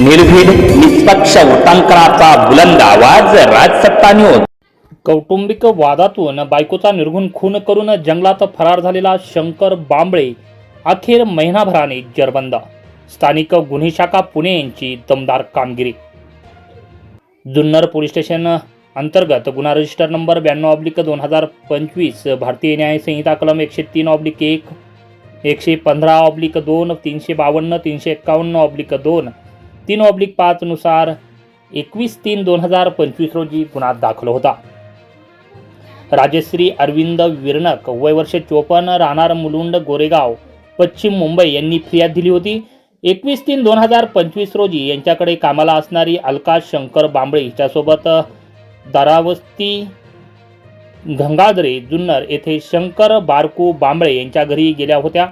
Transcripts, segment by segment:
निर्भीड निष्पक्ष वृत्तांकनाचा बुलंद आवाज राजसत्ता न्यूज कौटुंबिक वादातून बायकोचा निर्गुण खून करून जंगलात फरार झालेला शंकर बांबळे अखेर महिनाभराने जरबंद. स्थानिक गुन्हे शाखा पुणे यांची दमदार कामगिरी. जुन्नर पोलीस स्टेशन अंतर्गत गुन्हा रजिस्टर नंबर ब्याण्णव ऑब्लिक दोन हजार पंचवीस भारतीय न्याय संहिता कलम एकशे तीन ऑब्लिक एक एकशे पंधरा ऑब्लिक दोन तीनशे बावन्न तीनशे एक्कावन्न ऑब्लिक दोन तीन ऑब्लिक पाचनुसार एकवीस तीन दोन हजार पंचवीस रोजी गुन्हा दाखल होता. राजश्री अरविंद विरणक वय वर्ष चोपन्न राहणार मुलुंड गोरेगाव पश्चिम मुंबई यांनी फिर्याद दिली होती. एकवीस तीन दोन हजार पंचवीस रोजी यांच्याकडे कामाला असणारी अलका शंकर बांबळे हिच्यासोबत दारावस्ती गंगाधरे जुन्नर येथे शंकर बारकू बांबळे यांच्या घरी गेल्या होत्या.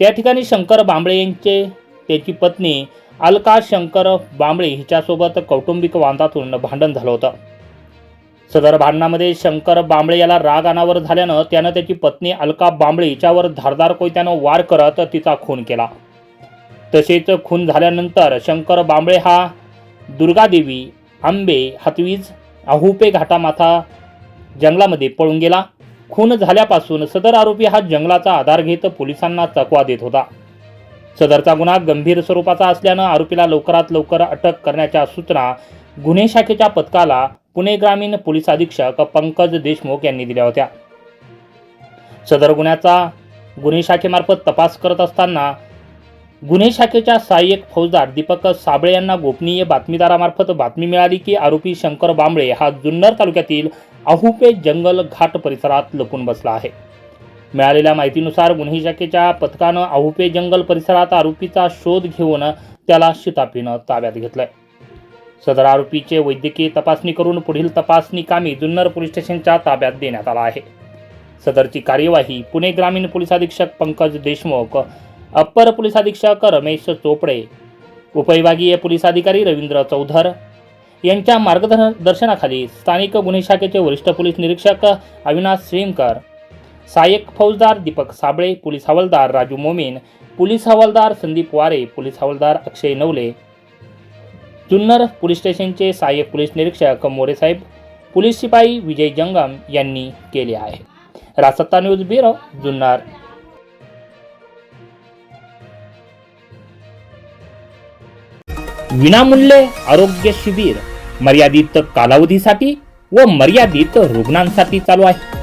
त्या ठिकाणी शंकर बांबळे यांचे त्याची पत्नी अलका शंकर बांबळे हिच्यासोबत कौटुंबिक वादातून भांडण झालं होतं. सदर भांडणामध्ये शंकर बांबळे याला राग अनावर झाल्यानं त्यानं त्याची पत्नी अलका बांबळे हिच्यावर धारदार कोयत्यानं वार करत तिचा खून केला. तसेच खून झाल्यानंतर शंकर बांबळे हा दुर्गादेवी आंबे हातवीज आहुपे घाटामाथा जंगलामध्ये पळून गेला. खून झाल्यापासून सदर आरोपी हा जंगलाचा आधार घेत पोलिसांना चकवा देत होता. सदरचा गुन्हा गंभीर स्वरूपाचा असल्यानं आरोपीला लवकरात लवकर अटक करण्याच्या सूचना गुन्हे शाखेच्या पथकाला पुणे ग्रामीण पोलीस अधीक्षक पंकज देशमुख यांनी दिल्या होत्या. सदर गुन्ह्याचा गुन्हे शाखेमार्फत तपास करत असताना गुन्हे शाखेच्या सहाय्यक फौजदार दीपक साबळे यांना गोपनीय बातमीदारामार्फत बातमी मिळाली की आरोपी शंकर बांबळे हा जुन्नर तालुक्यातील आहुपे जंगल घाट परिसरात लपून बसला आहे. मिळालेल्या माहितीनुसार गुन्हे शाखेच्या पथकानं आहुपे जंगल परिसरात आरोपीचा शोध घेऊन त्याला शितापीनं ताब्यात घेतलंय. सदर आरोपीचे वैद्यकीय तपासणी करून पुढील तपासणी कामी जुन्नर पोलीस स्टेशनच्या ताब्यात देण्यात आला आहे. सदरची कार्यवाही पुणे ग्रामीण पोलीस अधीक्षक पंकज देशमुख अप्पर पोलीस अधीक्षक रमेश चोपडे उपविभागीय पोलीस अधिकारी रवींद्र चौधर यांच्या मार्गदर्शनाखाली स्थानिक गुन्हे शाखेचे वरिष्ठ पोलीस निरीक्षक अविनाश श्रीमकर सहाय्यक फौजदार दीपक साबळे पोलीस हवालदार राजू मोमीन पोलीस हवालदार संदीप वारे पोलीस हवालदार अक्षय नवले. जुन्नर पोलीस स्टेशनचे सहाय्यक पोलीस निरीक्षक मोरेसाहेब पोलीस शिपाई विजय जंगम यांनी केले आहे. रासत्ता न्यूज ब्युरो जुन्नर. विनामूल्य आरोग्य शिबिर मर्यादित कालावधीसाठी व मर्यादित रुग्णांसाठी चालू आहे.